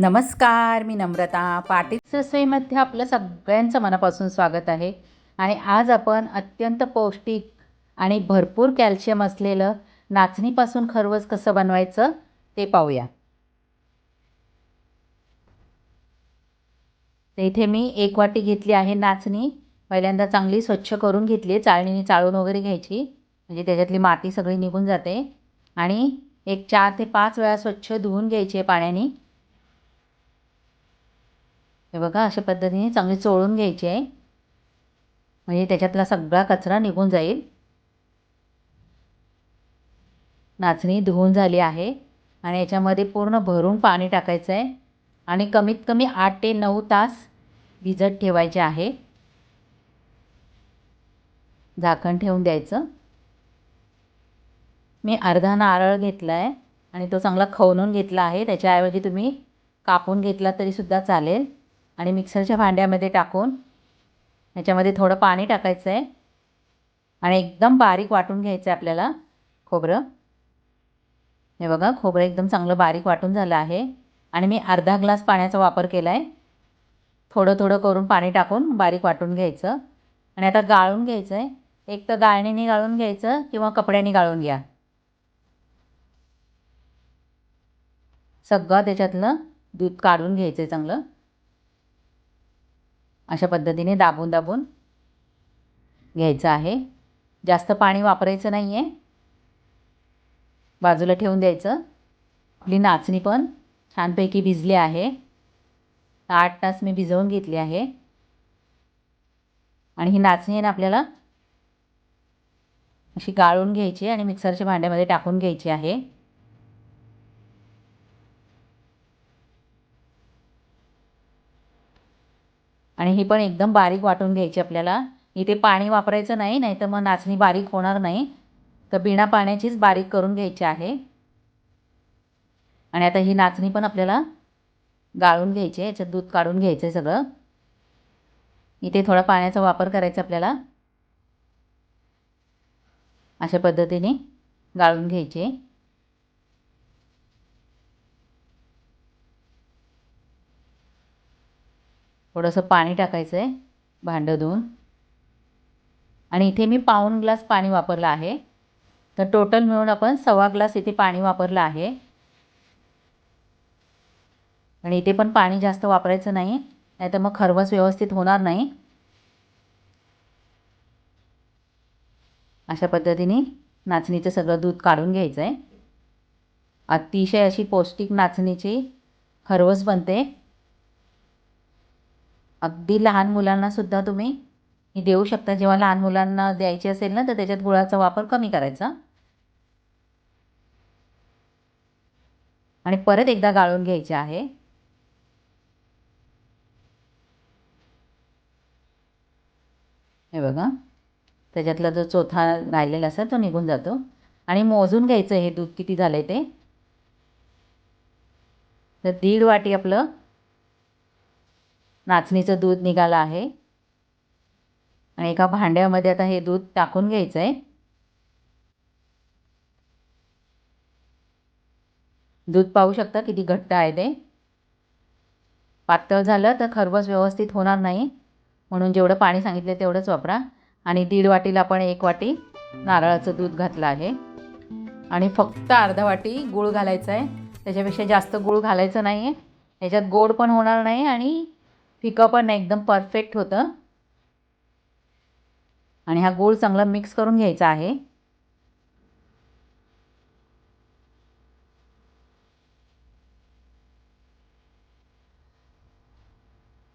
नमस्कार मी नम्रता पाटील. रसोईमध्ये आपलं सगळ्यांचं मनापासून स्वागत आहे. आणि आज आपण अत्यंत पौष्टिक आणि भरपूर कॅल्शियम असलेलं नाचणीपासून खरवस कसं बनवायचं ते पाहूया. इथे मी एक वाटी घेतली आहे नाचणी. पहिल्यांदा चांगली स्वच्छ करून घेतली आहे. चाळणीने चाळून वगैरे घ्यायची. म्हणजे त्याच्यातली माती सगळी निघून जाते. आणि एक चार ते पाच वेळा स्वच्छ धुवून घ्यायची आहे पाण्याने. हे बघा अशा पद्धतीने चांगली चोळून घ्यायची आहे. म्हणजे त्याच्यातला सगळा कचरा निघून जाईल. नाचणी धुवून झाली आहे आणि याच्यामध्ये पूर्ण भरून पाणी टाकायचं आहे. आणि कमीत कमी आठ ते नऊ तास भिजत ठेवायचे आहे. झाकण ठेवून द्यायचं. मी अर्धा नारळ घेतला आहे आणि तो चांगला खवणून घेतला आहे. त्याच्याऐवजी तुम्ही कापून घेतला तरीसुद्धा चालेल. आणि मिक्सरच्या भांड्यामध्ये टाकून ह्याच्यामध्ये थोडं पाणी टाकायचं आहे आणि एकदम बारीक वाटून घ्यायचं आहे आपल्याला खोबरं. हे बघा खोबरं एकदम चांगलं बारीक वाटून झालं आहे. आणि मी अर्धा ग्लास पाण्याचा वापर केला आहे थोडं थोडं करून पाणी टाकून बारीक वाटून घ्यायचं. आणि आता गाळून घ्यायचं आहे एक तर गाळणीने गाळून घ्यायचं किंवा कपड्याने गाळून घ्या. सगळं त्याच्यातलं दूध काढून घ्यायचं आहे चांगलं. अशा पद्धतीने दाबून दाबून घ्यायचं आहे. जास्त पाणी वापरायचं नाही आहे बाजूला ठेवून द्यायचं. आपली नाचणी पण छानपैकी भिजली आहे. आठ तास मी भिजवून घेतली आहे. आणि ही नाचणी आहे ना आपल्याला अशी गाळून घ्यायची आणि मिक्सरच्या भांड्यामध्ये टाकून घ्यायची आहे. आणि ही पण एकदम बारीक वाटून घ्यायची आपल्याला. इथे पाणी वापरायचं नाही नाही तर मग नाचणी बारीक होणार नाही. तर बिना पाण्याचीच बारीक करून घ्यायची आहे. आणि आता ही नाचणी पण आपल्याला गाळून घ्यायची आहे. याच्यात दूध काढून घ्यायचं आहे सगळं. इथे थोडा पाण्याचा वापर करायचा आपल्याला. अशा पद्धतीने गाळून घ्यायचे. थोडंसं पाणी टाकायचं आहे भांडं धुवून. आणि इथे मी पाऊण ग्लास पाणी वापरलं आहे. तर टोटल मिळून आपण सव्वा ग्लास इथे पाणी वापरलं आहे. आणि इथे पण पाणी जास्त वापरायचं नाही नाहीतर मग खरवस व्यवस्थित होणार नाही. अशा पद्धतीने नाचणीचं सगळं दूध काढून घ्यायचं आहे अतिशय अशी पौष्टिक नाचणीची खरवस बनते. अगदी लहान मुलांनासुद्धा तुम्ही ही देऊ शकता. जेव्हा लहान मुलांना द्यायची असेल ना तर त्याच्यात गुळाचा वापर कमी करायचा. आणि परत एकदा गाळून घ्यायचे आहे. हे बघा. त्याच्यातला जो चोथा राहिलेला असेल तो निघून जातो. आणि मोजून घ्यायचं हे दूध किती झालं आहे ते. तर दीड वाटी आपलं नाचणीचं दूध निघालं आहे. आणि एका भांड्यामध्ये आता हे दूध टाकून घ्यायचं आहे दूध पाहू शकता किती घट्ट आहे ते. पातळ झालं तर खरबस व्यवस्थित होणार नाही. म्हणून जेवढं पाणी सांगितलं तेवढंच वापरा. आणि दीड वाटीला आपण एक वाटी नारळाचं दूध घातलं आहे. आणि फक्त अर्धा वाटी गूळ घालायचं आहे त्याच्यापेक्षा जास्त गूळ घालायचं नाही आहे ह्याच्यात गोड पण होणार नाही आणि फिकं पण एकदम परफेक्ट होतं. आणि हा गोळ चांगला मिक्स करून घ्यायचा आहे.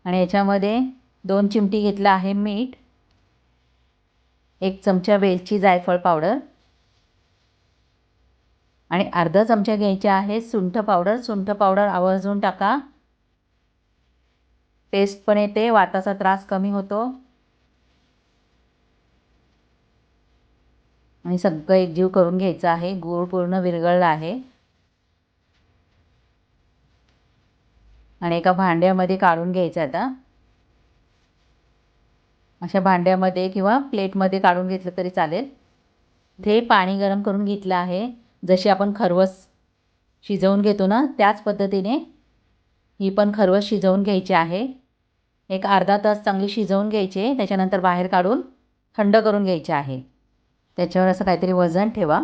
आणि याच्यामध्ये दोन चिमटी घेतला आहे मीठ. एक चमचा वेलची जायफळ पावडर आणि अर्धा चमचा घ्यायचा आहे सुंठ पावडर सुंठ पावडर आवर्जून टाका. टेस्ट पण येते वाताचा त्रास कमी होतो. आणि सगळं एकजीव करून घ्यायचं आहे. गूळ पूर्ण विरघळला आहे. आणि एका भांड्यामध्ये काढून घ्यायचं आता. अशा भांड्यामध्ये किंवा प्लेटमध्ये काढून घेतलं तरी चालेल. ते पाणी गरम करून घेतलं आहे. जशी आपण खरवस शिजवून घेतो ना त्याच पद्धतीने ही पण खरवस शिजवून घ्यायची आहे. एक अर्धा तास चांगली शिजवून घ्यायची त्याच्यानंतर बाहेर काढून थंड करून घ्यायची आहे. त्याच्यावर असं काहीतरी वजन ठेवा.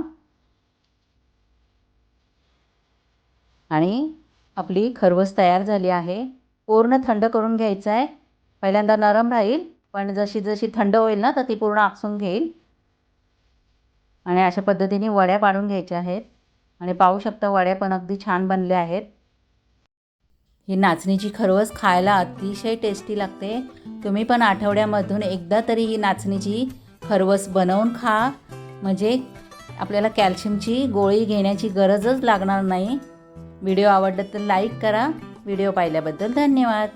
आणि आपली खरवस तयार झाली आहे. पूर्ण थंड करून घ्यायचं आहे. पहिल्यांदा नरम राहील पण जशी जशी थंड होईल ना तर ती पूर्ण आकसून घेईल. आणि अशा पद्धतीने वड्या पाडून घ्यायच्या आहेत. आणि पाहू शकता वड्या पण अगदी छान बनल्या आहेत. ही नाचणीची खरवस खायला अतिशय टेस्टी लागते. तुम्ही पण आठवड्यामधून एकदा तरी ही नाचणीची खरवस बनवून खा. म्हणजे आपल्याला कॅल्शियमची गोळी घेण्याची गरजच लागणार नाही. व्हिडिओ आवडला तर लाईक करा. व्हिडिओ पाहिल्याबद्दल धन्यवाद.